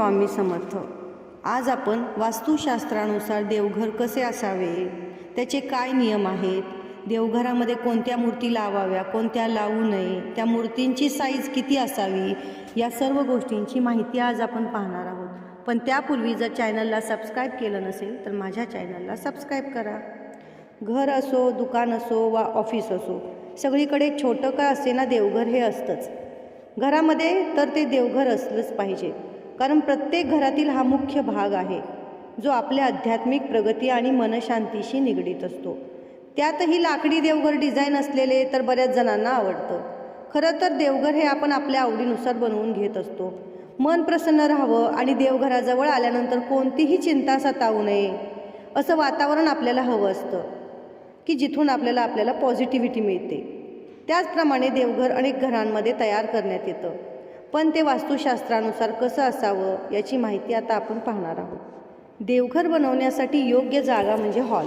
स्वामी समर्थ. आज आपण वास्तुशास्त्रानुसार देवघर कसे असावे? त्याचे काय नियम आहेत? देवघरामध्ये कोणत्या मूर्ती लावाव्या कोणत्या लावू नये त्या मूर्तींची साईज किती असावी? या सर्व गोष्टींची माहिती आज आपण पाहणार आहोत. पण त्यापूर्वी जर चॅनलला सबस्क्राईब केलं नसेल तर माझ्या चॅनलला सबस्क्राईब करा. घर असो दुकान असो वा ऑफिस असो सगळीकडे छोटं का असे ना देवघर हे असतंच. घरामध्ये तर ते देवघर असलंच पाहिजे. कारण प्रत्येक घरातील हा मुख्य भाग आहे जो आपल्या आध्यात्मिक प्रगती आणि मनशांतीशी निगडीत असतो. त्यातही लाकडी देवघर डिझाईन असलेले तर बऱ्याच जणांना आवडतं. खरं तर देवघर हे आपण आपल्या आवडीनुसार बनवून घेत असतो. मन प्रसन्न राहावं आणि देवघराजवळ आल्यानंतर कोणतीही चिंता सतावू नये असं वातावरण आपल्याला हवं असतं की जिथून आपल्याला आपल्याला पॉझिटिव्हिटी मिळते. त्याचप्रमाणे देवघर अनेक घरांमध्ये तयार करण्यात येतं. पण ते वास्तुशास्त्रानुसार कसं असावं याची माहिती आता आपण पाहणार आहोत. देवघर बनवण्यासाठी योग्य जागा म्हणजे हॉल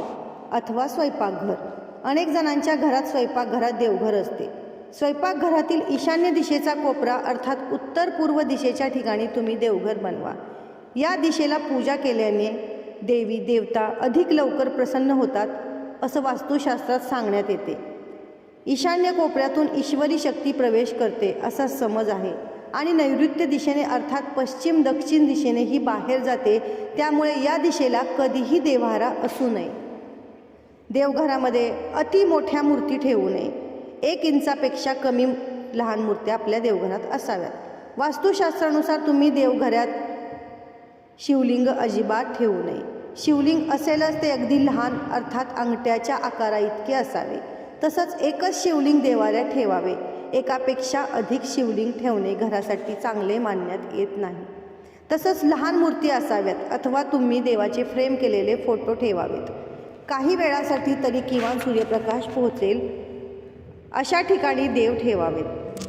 अथवा स्वयंपाकघर. अनेक जणांच्या घरात स्वयंपाकघरात देवघर असते. स्वयंपाकघरातील ईशान्य दिशेचा कोपरा अर्थात उत्तर पूर्व दिशेच्या ठिकाणी तुम्ही देवघर बनवा. या दिशेला पूजा केल्याने देवी देवता अधिक लवकर प्रसन्न होतात असं वास्तुशास्त्रात सांगण्यात येते. ईशान्य कोपऱ्यातून ईश्वरी शक्ती प्रवेश करते असा समज आहे. आणि नैऋत्य दिशेने अर्थात पश्चिम दक्षिण दिशेने ही बाहेर जाते त्यामुळे या दिशेला कधीही देव्हारा असू नये. देवघरामध्ये अति मोठ्या मूर्ती ठेवू नये. एक इंचापेक्षा कमी लहान मूर्त्या आपल्या देवघरात असाव्यात. वास्तुशास्त्रानुसार तुम्ही देवघरात शिवलिंग अजिबात ठेवू नये. शिवलिंग असेलच ते अगदी लहान अर्थात अंगठ्याच्या आकारा इतके असावे. तसंच एकच शिवलिंग देवाऱ्यात ठेवावे. एकापेक्षा अधिक शिवलिंग ठेवणे घरासाठी चांगले मानण्यात येत नाही. तसंच लहान मूर्ती असाव्यात अथवा तुम्ही देवाचे फ्रेम केलेले फोटो ठेवावेत. काही वेळासाठी तरी किमान सूर्यप्रकाश पोहोचेल. अशा ठिकाणी देव ठेवावेत.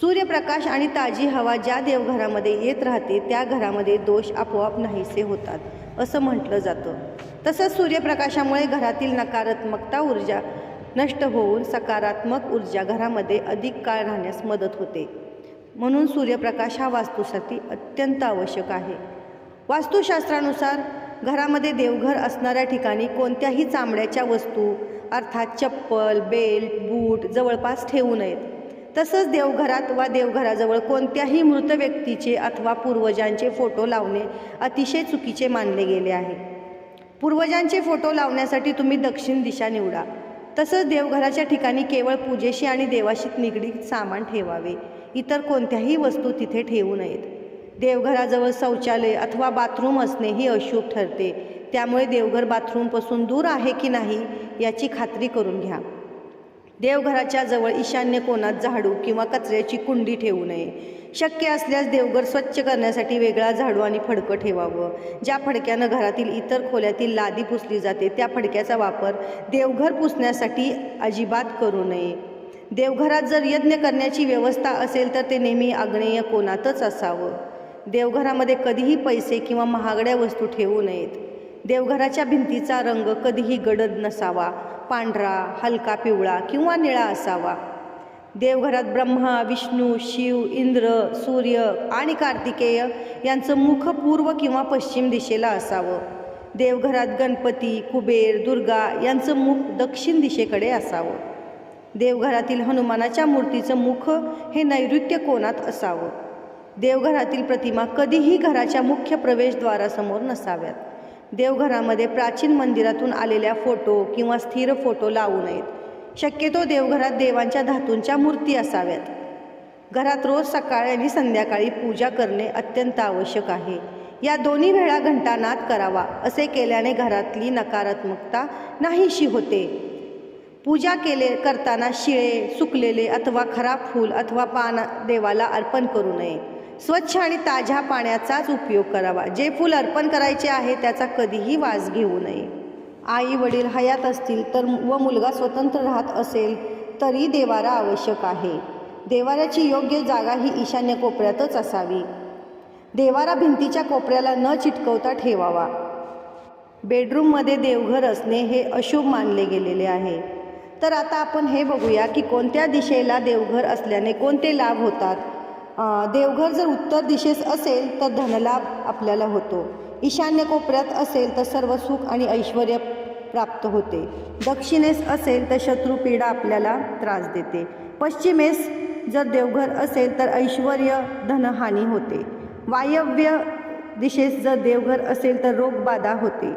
सूर्यप्रकाश आणि ताजी हवा ज्या देवघरामध्ये येत राहते त्या घरामध्ये दोष आपोआप नाहीसे होतात असं म्हटलं जातं. तसंच सूर्यप्रकाशामुळे घरातील नकारात्मकता ऊर्जा नष्ट होऊन सकारात्मक ऊर्जा घरामध्ये अधिक काळ राहण्यास मदत होते. म्हणून सूर्यप्रकाश हा वास्तूसाठी अत्यंत आवश्यक आहे. वास्तुशास्त्रानुसार घरामध्ये देवघर असणाऱ्या ठिकाणी कोणत्याही चामड्याच्या वस्तू अर्थात चप्पल बेल्ट बूट जवळपास ठेवू नयेत. तसंच देवघरात वा देवघराजवळ कोणत्याही मृत व्यक्तीचे अथवा पूर्वजांचे फोटो लावणे अतिशय चुकीचे मानले गेले आहे. पूर्वजांचे फोटो लावण्यासाठी तुम्ही दक्षिण दिशा निवडा. तसंच देवघराच्या ठिकाणी केवळ पूजेशी आणि देवाशी निगडीत सामान ठेवावे. इतर कोणत्याही वस्तू तिथे ठेवू नयेत. देवघराजवळ शौचालय अथवा बाथरूम असणे ही अशुभ ठरते. त्यामुळे देवघर बाथरूमपासून दूर आहे की नाही याची खात्री करून घ्या. देवघराच्या जवळ ईशान्य कोणात झाडू किंवा कचऱ्याची कुंडी ठेवू नये. शक्य असल्यास देवघर स्वच्छ करण्यासाठी वेगळा झाडू आणि फडकं ठेवावं. ज्या फडक्यानं घरातील इतर खोल्यातील लादी पुसली जाते त्या फडक्याचा वापर देवघर पुसण्यासाठी अजिबात करू नये. देवघरात जर यज्ञ करण्याची व्यवस्था असेल तर ते नेहमी आग्नेय कोणातच असावं. देवघरामध्ये कधीही पैसे किंवा महागड्या वस्तू ठेवू नयेत. देवघराच्या भिंतीचा रंग कधीही गडद नसावा. पांढरा हलका पिवळा किंवा निळा असावा. देवघरात ब्रह्मा विष्णू शिव इंद्र सूर्य आणि कार्तिकेय यांचं मुख पूर्व किंवा पश्चिम दिशेला असावं. देवघरात गणपती कुबेर दुर्गा यांचं मुख दक्षिण दिशेकडे असावं. देवघरातील हनुमानाच्या मूर्तीचं मुख हे नैऋत्य कोणात असावं. देवघरातील प्रतिमा कधीही घराच्या मुख्य प्रवेशद्वारासमोर नसाव्यात. देवघरामध्ये प्राचीन मंदिरातून आलेल्या फोटो किंवा स्थिर फोटो लावू नयेत. शक्यतो देवघरात देवांच्या धातूंच्या मूर्ती असाव्यात. घरात रोज सकाळी आणि संध्याकाळी पूजा करणे अत्यंत आवश्यक आहे. या दोन्ही वेळा घंटानाद करावा असे केल्याने घरातली नकारात्मकता नाहीशी होते. पूजा केले करताना शिळे सुकलेले अथवा खराब फूल अथवा पान देवाला अर्पण करू नये. स्वच्छ आणि ताज्या पाण्याचाच उपयोग करावा. जे फूल अर्पण करायचे आहे त्याचा कधीही वास घेऊ नये. आई वडील हयात असतील तर व मुलगा स्वतंत्र राहत असेल तरी देवारा आवश्यक आहे. देवाऱ्याची योग्य जागा ही ईशान्य कोपऱ्यातच असावी. देवारा भिंतीच्या कोपऱ्याला न चिटकवता ठेवावा. बेडरूममध्ये देवघर असणे हे अशुभ मानले गेलेले आहे. तर आता आपण हे बघूया की कोणत्या दिशेला देवघर असल्याने कोणते लाभ होतात? देवघर जर उत्तर दिशेस असेल तर धनलाभ आपल्याला होतो. ईशान्य कोपऱ्यात असेल तर सर्व सुख आणि ऐश्वर प्राप्त होते. दक्षिणेस असेल तर शत्रुपीडा आपल्याला त्रास देते. पश्चिमेस जर देवघर असेल तर ऐश्वर धनहानी होते. वायव्य दिशेस जर देवघर असेल तर रोगबाधा होते.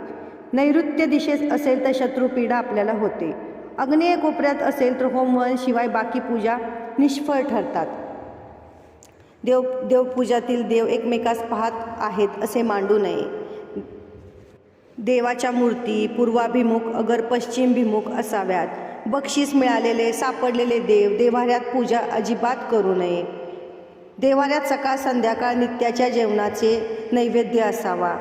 नैऋत्य दिशेस असेल तर शत्रुपीडा आपल्याला होते. अग्नेय कोपऱ्यात असेल तर होमवन शिवाय बाकी पूजा निष्फळ ठरतात. देव देवपूजातील देव एकमेकास पाहत आहेत असे मांडू नये. देवाच्या मूर्ती पूर्वाभिमुख अगर पश्चिमभिमुख असाव्यात. बक्षीस मिळालेले सापडलेले देव देवाऱ्यात पूजा अजिबात करू नये. देवाऱ्यात सकाळ संध्याकाळ नित्याच्या जेवणाचे नैवेद्य असावा.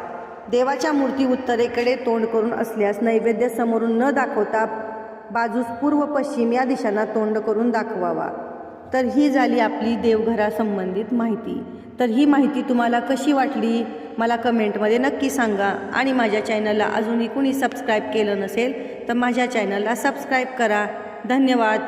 देवाच्या मूर्ती उत्तरेकडे तोंड करून असल्यास नैवेद्य समोरून न दाखवता बाजूस पूर्व पश्चिम या दिशांना तोंड करून दाखवावा. तर ही झाली आपली देवघरासंबंधित माहिती. तर ही माहिती तुम्हाला कशी वाटली? मला कमेंटमध्ये नक्की सांगा. आणि माझ्या चॅनलला अजूनही कुणी सबस्क्राईब केलं नसेल तर माझ्या चॅनलला सबस्क्राईब करा. धन्यवाद.